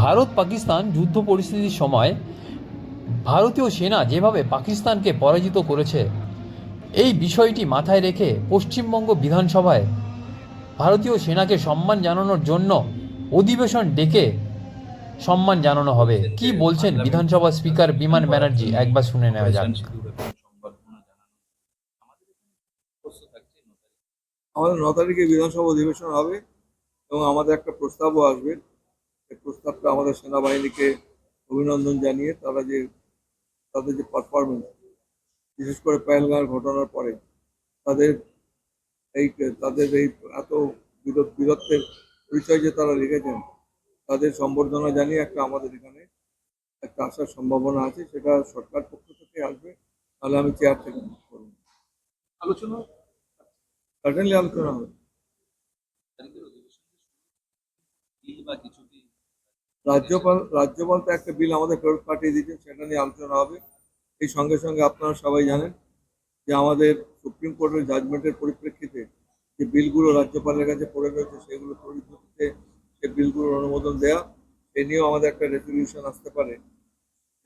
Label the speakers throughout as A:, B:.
A: ভারত পাকিস্তান যুদ্ধ পরিস্থিতির সময় ভারতীয় সেনা যেভাবে পাকিস্তানকে পরাজিত করেছে, এই বিষয়টি মাথায় রেখে পশ্চিমবঙ্গ বিধানসভায় ভারতীয় সেনাকে সম্মান জানানোর জন্য অধিবেশন ডেকে সম্মান জানানো হবে। কি বলছেন বিধানসভা স্পিকার বিমান ব্যানার্জি? একবার শুনে নেওয়া যাক।
B: আমাদের ন তারিখে বিধানসভা অধিবেশন হবে এবং আমাদের একটা প্রস্তাবও আসবে। এই প্রস্তাবটা আমাদের সেনাবাহিনীকে অভিনন্দন জানিয়ে তারা যে তাদের যে পারফরমেন্স বিশেষ করে পেহেলগাঁর ঘটনার পরে তাদের এই তাদের এই এত বীর- বীরত্বের পরিচয় যে তারা রেখেছেন তাদের সম্বর্ধনা জানিয়ে একটা আমাদের এখানে একটা আসার সম্ভাবনা আছে সেটা সরকার পক্ষ থেকে আসবে তাহলে আমি চেয়ার থেকে করব।
C: আলোচনা?
B: সার্টেনলি আলোচনা হবে।
C: কিছু
B: রাজ্যপাল রাজ্যপাল তো একটা বিল আমাদের ফেরত পাঠিয়ে দিয়েছেন, সেটা নিয়ে আলোচনা হবে। এই সঙ্গে সঙ্গে আপনারা সবাই জানেন যে আমাদের সুপ্রিম কোর্টের জাজমেন্টের পরিপ্রেক্ষিতে যে বিলগুলো রাজ্যপালের কাছে পড়ে রয়েছে, সেগুলো গতিতে সে বিলগুলোর অনুমোদন দেওয়া এ নিয়েও আমাদের একটা রেজলিউশন আসতে পারে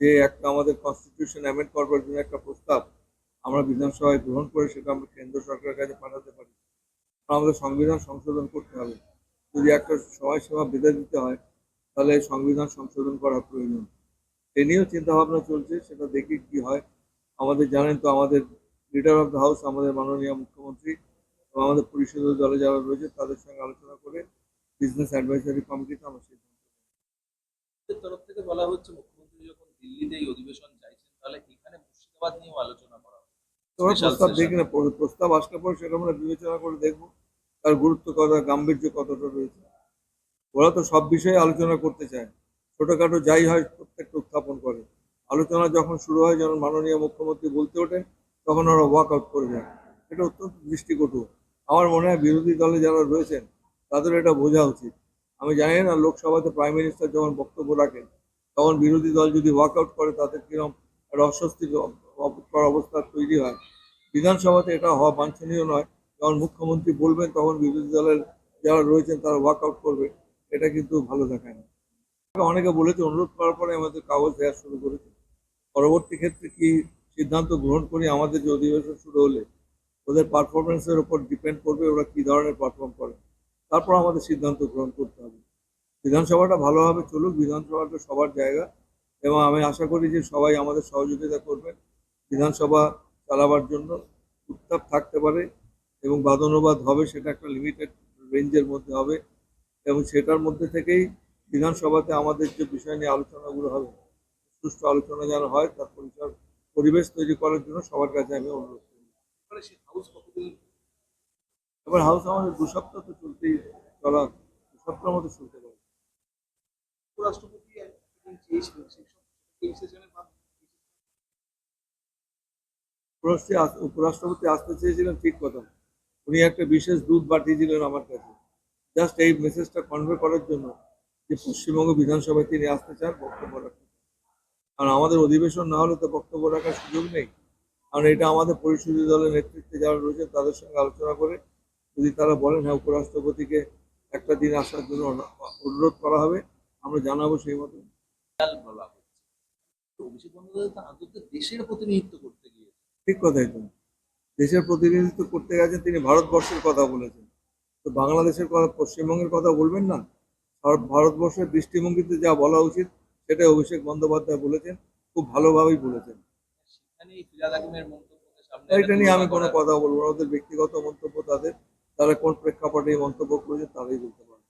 B: যে একটা আমাদের কনস্টিটিউশন অ্যামেন্ড করবার জন্য একটা প্রস্তাব আমরা বিধানসভায় গ্রহণ করে সেটা আমরা কেন্দ্র সরকারের কাছে পাঠাতে পারি। আমাদের সংবিধান সংশোধন করতে হবে। যদি একটা সময়সীমা বেঁধে দিতে হয় তাহলে সংবিধান সংশোধন করা প্রয়োজন। এ নিয়েও চিন্তা ভাবনা চলছে সেটা দেখি কি হয়। আমাদের জানেন তো আমাদের লিডার অফ দ্য হাউস আমাদের মাননীয় মুখ্যমন্ত্রী এবং আমাদের পরিষদের দলে যারা রয়েছে তাদের সঙ্গে আলোচনা করে বিজনেস অ্যাডভাইসারি কমিটিতে আমরা সিদ্ধান্ত
C: তরফ থেকে বলা হচ্ছে মুখ্যমন্ত্রী যখন দিল্লিতে এই অধিবেশন চাইছেন তাহলে এখানে মুর্শিদাবাদ নিয়েও আলোচনা করা
B: প্রস্তাব দেখি না প্রস্তাব আসলে পরে সেটা আমরা বিবেচনা করে দেখব তার গুরুত্ব কতটা গাম্ভীর্য কতটা রয়েছে। ওরা তো সব বিষয়ে আলোচনা করতে চায়। ছোটখাটো যাই হয় প্রত্যেকটা উত্থাপন করে। আলোচনা যখন শুরু হয়, যখন মাননীয় মুখ্যমন্ত্রী বলতে ওঠেন, তখন ওরা ওয়াক আউট করে যায় এটা অত্যন্ত দৃষ্টিকটু। আমার মনে হয় বিরোধী দলে যারা রয়েছেন, তাদের এটা বোঝা উচিত। আমি জানি না, লোকসভাতে প্রাইম মিনিস্টার যখন বক্তব্য রাখেন, তখন বিরোধী দল যদি ওয়াক আউট করে, তাদের কীরকম একটা অস্বস্তির অবস্থা তৈরি হয়। বিধানসভাতে এটা হওয়া বাঞ্ছনীয় নয়। যখন মুখ্যমন্ত্রী বলবেন, তখন বিরোধী দলের যারা রয়েছেন, তারা ওয়াক আউট করবে। এটা কিন্তু ভালো দেখায় না। অনেকে বলেছে, অনুরোধ করার পরে আমাদের কাগজ দেওয়া শুরু করেছে। পরবর্তী ক্ষেত্রে কি সিদ্ধান্ত গ্রহণ করি, আমাদের যে অধিবেশন শুরু হলে ওদের পারফরমেন্সের উপর ডিপেন্ড করবে, ওরা কি ধরনের পারফর্ম করে। তারপর আমাদের সিদ্ধান্ত গ্রহণ করতে হবে। বিধানসভাটা ভালোভাবে চলুক, বিধানসভাটা সবার জায়গা। এবং আমি আশা করি যে সবাই আমাদের সহযোগিতা করবেন বিধানসভা চালাবার জন্য উত্তাপ থাকতে পারে এবং বাদনুবাদ হবে, সেটা একটা লিমিটেড রেঞ্জের মধ্যে হবে। এবং সেটার মধ্যে থেকেই বিধানসভাতে আমাদের যে বিষয় নিয়ে আলোচনাগুলো হবে সুষ্ঠু আলোচনা যেন হয় তার পরিচয় পরিবেশ তৈরি করার জন্য সবার কাছে আমি অনুরোধ করি।
C: হাউস
B: এবার হাউস আমাদের দু সপ্তাহ তো চলতেই চলা দু সপ্তাহের মধ্যে চলতে পারে।
C: উপরাষ্ট্রপতি
B: উপরাষ্ট্রপতি আসতে চেয়েছিলেন ঠিক কথা। উনি একটা বিশেষ দূত পাঠিয়েছিলেন আমার কাছে। জাস্ট এই মেসেজটা কনভে করার জন্য যে পশ্চিমবঙ্গ বিধানসভায় তিনি আসতে চান, বক্তব্য রাখতে। কারণ আমাদের অধিবেশন না হলে তো বক্তব্য রাখার সুযোগ নেই। কারণ এটা আমাদের পরিষদীয় দলের নেতৃত্বে যারা রয়েছে তাদের সঙ্গে আলোচনা করে যদি তারা বলেন হ্যাঁ উপরাষ্ট্রপতিকে একটা দিন আসার জন্য অনুরোধ করা হবে, আমরা জানাব সেই মতো।
C: দেশের প্রতিনিধিত্ব করতে গিয়ে
B: ঠিক কথাই তো দেশের প্রতিনিধিত্ব করতে গেছেন, তিনি ভারতবর্ষের কথা বলেছেন। তো বাংলাদেশের কথা পশ্চিমবঙ্গের কথা বলবেন না? ভারতবর্ষের দৃষ্টিভঙ্গিতে যা বলা উচিত সেটাই অভিষেক বন্দ্যোপাধ্যায় বলেছেন খুব ভালোভাবেই বলেছেন। এটা নিয়ে আমি কোনো কথা বলব না ওদের ব্যক্তিগত মন্তব্য তাদের তারা কোন প্রেক্ষাপটে এই মন্তব্য করেছে তারাই বলতে পারে